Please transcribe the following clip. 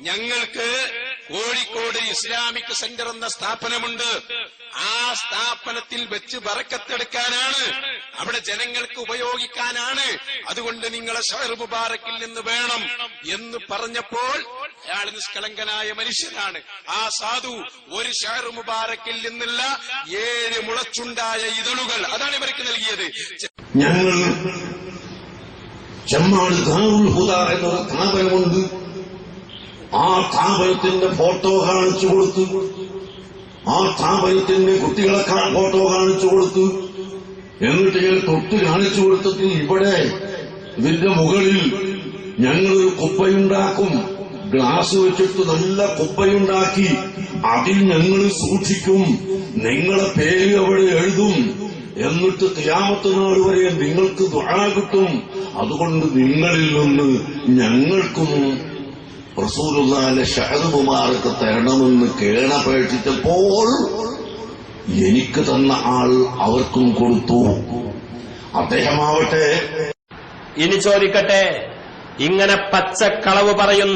ഞങ്ങൾക്ക് Kozhikode Islamic centre എന്ന സ്ഥാപനമുണ്ട്. ആ സ്ഥാപനത്തിൽ വെച്ച് വറക്കത്തെടുക്കാനാണ് അവിടെ ജനങ്ങൾക്ക് ഉപയോഗിക്കാനാണ്. അതുകൊണ്ട് നിങ്ങളെ ഷഹർ മുബാറക്കിൽ നിന്ന് വേണം എന്ന് പറഞ്ഞപ്പോൾ അയാൾ നിഷ്കളങ്കനായ മനുഷ്യനാണ്. ആ സാധു ഒരു ഷഹർ മുബാറക്കിൽ നിന്നില്ല ഏഴ് മുളച്ചുണ്ടായ ഇതളുകൾ. അതാണ് ഇവർക്ക് നൽകിയത്. ഞങ്ങൾ ചെമ്മാട് ദാറുൽ ഹുദ എന്നൊരു സ്ഥാപനമുണ്ട്. ആ സ്ഥാപനത്തിന്റെ ഫോട്ടോ കാണിച്ചു കൊടുത്തു ആ സ്ഥാപനത്തിന്റെ കുട്ടികളെ ഫോട്ടോ കാണിച്ചു കൊടുത്തു എന്നിട്ട് ഇങ്ങനെ തൊട്ട് കാണിച്ചു കൊടുത്തിട്ട് ഇവിടെ ഇതിന്റെ മുകളിൽ ഞങ്ങളൊരു കുപ്പയുണ്ടാക്കും. ഗ്ലാസ് വെച്ചിട്ട് നല്ല കുപ്പയുണ്ടാക്കി അതിൽ ഞങ്ങൾ സൂക്ഷിക്കും. നിങ്ങളെ പേര് അവിടെ എഴുതും. എന്നിട്ട് ക്യാമത്ത് നാൾ വരെ നിങ്ങൾക്ക് ദുഴ കിട്ടും. അതുകൊണ്ട് നിങ്ങളിൽ നിന്ന് ഞങ്ങൾക്കും റസൂലുള്ളാന്റെ ഷഹദുമാർക്ക് തരണമെന്ന് കേണപേക്ഷിച്ചപ്പോൾ എനിക്ക് തന്ന ആൾ അവർക്കും കൊടുത്തു. അദ്ദേഹമാവട്ടെ. ഇനി ചോദിക്കട്ടെ ഇങ്ങനെ പച്ചക്കളവ് പറയുന്ന